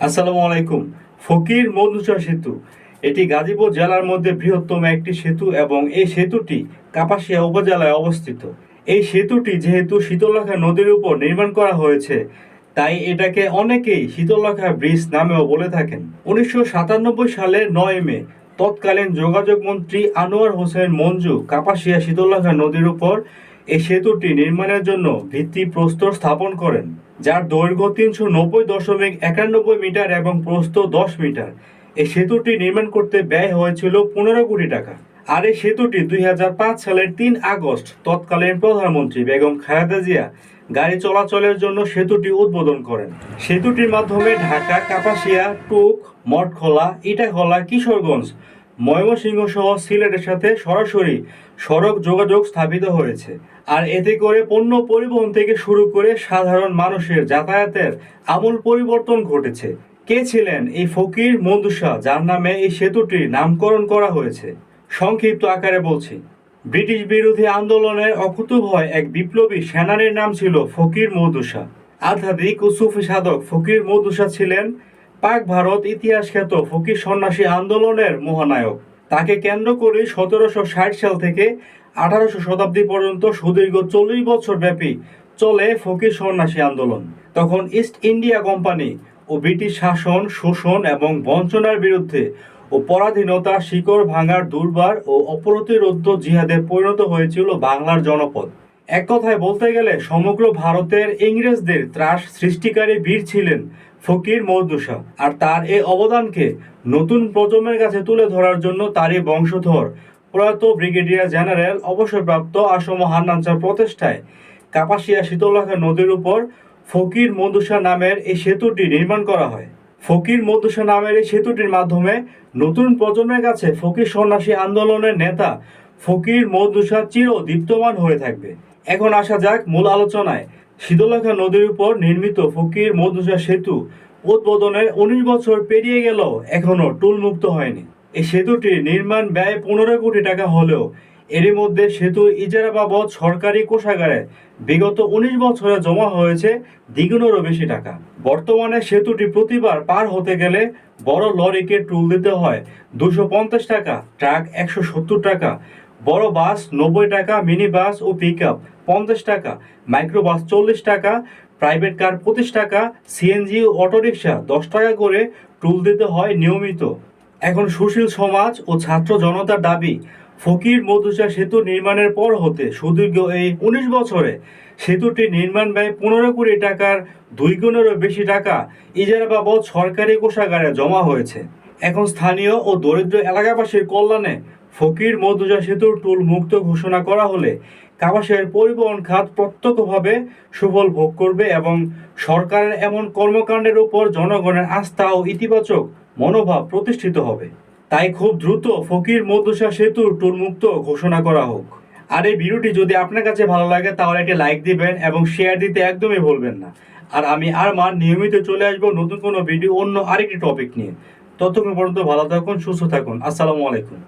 আসসালামু আলাইকুম। ফকির মধুচা সেতু। এটি গাজীপুর জেলার মধ্যে বৃহত্তম একটি সেতু এবং এই সেতুটি কাপাসিয়া উপজেলায় অবস্থিত। এই সেতুটি যেহেতু শীতলক্ষা নদীর উপর নির্মাণ করা হয়েছে, তাই এটাকে অনেকেই শীতলক্ষা ব্রিজ নামেও বলে থাকেন। উনিশশো সালের নয় মে তৎকালীন যোগাযোগ মন্ত্রী আনোয়ার হোসেন মঞ্জু কাপাসিয়া শীতলক্ষা নদীর উপর এই সেতুটি নির্মাণের জন্য ভিত্তি প্রস্তর স্থাপন করেন, যার দৈর্ঘ্য তিনশো নব্বই দশমিক একানব্বই মিটার এবং প্রস্থ দশ মিটার। এই সেতুটি নির্মাণ করতে ব্যয় হয়েছিল পনেরো কোটি টাকা। আর এই সেতুটি দুই হাজার পাঁচ সালের তিন আগস্ট তৎকালীন প্রধানমন্ত্রী বেগম খালেদা জিয়া গাড়ি চলাচলের জন্য সেতুটি উদ্বোধন করেন। সেতুটির মাধ্যমে ঢাকা, কাপাসিয়া, টুক, মঠখোলা, ইটাখোলা, কিশোরগঞ্জ ময়মনসিংহ সহ সিলেটের সাথে সরাসরি সড়ক যোগাযোগ স্থাপিত হয়েছে। আর এতে করে পণ্য পরিবহন থেকে শুরু করে সাধারণ মানুষের যাতায়াতের আমূল পরিবর্তন ঘটেছে। কে ছিলেন এই ফকির মন্দুসা যার নামে এই সেতুটির নামকরণ করা হয়েছে? সংক্ষিপ্ত আকারে বলছি। ব্রিটিশ বিরোধী আন্দোলনের অকুতভয় এক বিপ্লবী সেনানীর নাম ছিল ফকির মৌদুসা আধ্যাত্মিক ও সুফি সাধক ফকির মৌদুসা ছিলেন পাক ভারত ইতিহাস খ্যাত ফকির সন্ন্যাসী আন্দোলনের মহানায়ক। তাকে কেন্দ্র করে সতেরোশো ষাট সাল থেকে আঠারোশো শতাব্দী পর্যন্ত সুদীর্ঘ চল্লিশ বছর ব্যাপী চলে ফকির সন্ন্যাসী আন্দোলন। তখন ইস্ট ইন্ডিয়া কোম্পানি ও ব্রিটিশ শাসন, শোষণ এবং বঞ্চনার বিরুদ্ধে ও পরাধীনতা, শিকড় ভাঙার দুর্বার ও অপ্রতিরোধ্য জিহাদে পরিণত হয়েছিল বাংলার জনপদ। এক কথায় বলতে গেলে, সমগ্র ভারতের ইংরেজদের ত্রাস সৃষ্টিকারী বীর ছিলেন ফকির মৌদুসা আর তার এই অবদানকে নতুন প্রজন্মের কাছে তুলে ধরার জন্য তারই বংশধর। প্রয়াত ব্রিগেডিয়ার জেনারেল, অবসরপ্রাপ্ত আসম হান্নানচার প্রচেষ্টায় কাপাসিয়া শীতলক্ষা নদীর উপর ফকির মধুসা নামের এই সেতুটি নির্মাণ করা হয়। ফকির মধুসা নামের এই সেতুটির মাধ্যমে নতুন প্রজন্মের কাছে ফকির সন্ন্যাসী আন্দোলনের নেতা ফকির মধুসা চির দীপ্তমান হয়ে থাকবে। এখন আসা যাক মূল আলোচনায়। শীতলক্ষা নদীর উপর নির্মিত ফকির মধুসা সেতু উদ্বোধনের উনিশ বছর পেরিয়ে গেল, এখনও টুলমুক্ত হয়নি। এই সেতুটির নির্মাণ ব্যয় পনেরো কোটি টাকা হলেও এরই মধ্যে সেতু ইজারা বাবদ সরকারি কোষাগারে বিগত উনিশ বছরে জমা হয়েছে দ্বিগুণেরও বেশি টাকা। বর্তমানে সেতুটি প্রতিবার পার হতে গেলে বড় লরিকে টুল দিতে হয় দুশো পঞ্চাশ টাকা, ট্রাক একশো সত্তর টাকা বড় বাস নব্বই টাকা, মিনি বাস ও পিক আপ পঞ্চাশ টাকা মাইক্রো বাস চল্লিশ টাকা প্রাইভেট কার পঁচিশ টাকা সিএনজি ও অটোরিকশা দশ টাকা করে টুল দিতে হয় নিয়মিত। এখন সুশীল সমাজ ও ছাত্র জনতার দাবি, ফকির মধুচা সেতু নির্মাণের পর হতে সুদীর্ঘ এই উনিশ বছরে সেতুটি নির্মাণ ব্যয় পনেরো কোটি টাকার দুই গুণেরও বেশি টাকা ইজারা বাবদ সরকারি কোষাগারে জমা হয়েছে। এখন স্থানীয় ও দরিদ্র এলাকাবাসীর কল্যাণে ফকির মধুজা সেতুর টুল মুক্ত ঘোষণা করা হলে কাবাসের পরিবহন খাত প্রত্যক্ষভাবে সুফল ভোগ করবে এবং সরকারের এমন কর্মকাণ্ডের উপর জনগণের আস্থা ও ইতিবাচক মনোভাব প্রতিষ্ঠিত হবে। তাই খুব দ্রুত ফকির মধুসা সেতুর টুল মুক্ত ঘোষণা করা হোক। আর এই ভিডিওটি যদি আপনার কাছে ভালো লাগে তাহলে একটি লাইক দিবেন এবং শেয়ার দিতে একদমই ভুলবেন না। আর আমি আর মান নিয়মিত চলে আসব নতুন কোনো ভিডিও অন্য আরেকটি টপিক নিয়ে। ততক্ষণ পর্যন্ত ভালো থাকুন, সুস্থ থাকুন। আসসালামু আলাইকুম।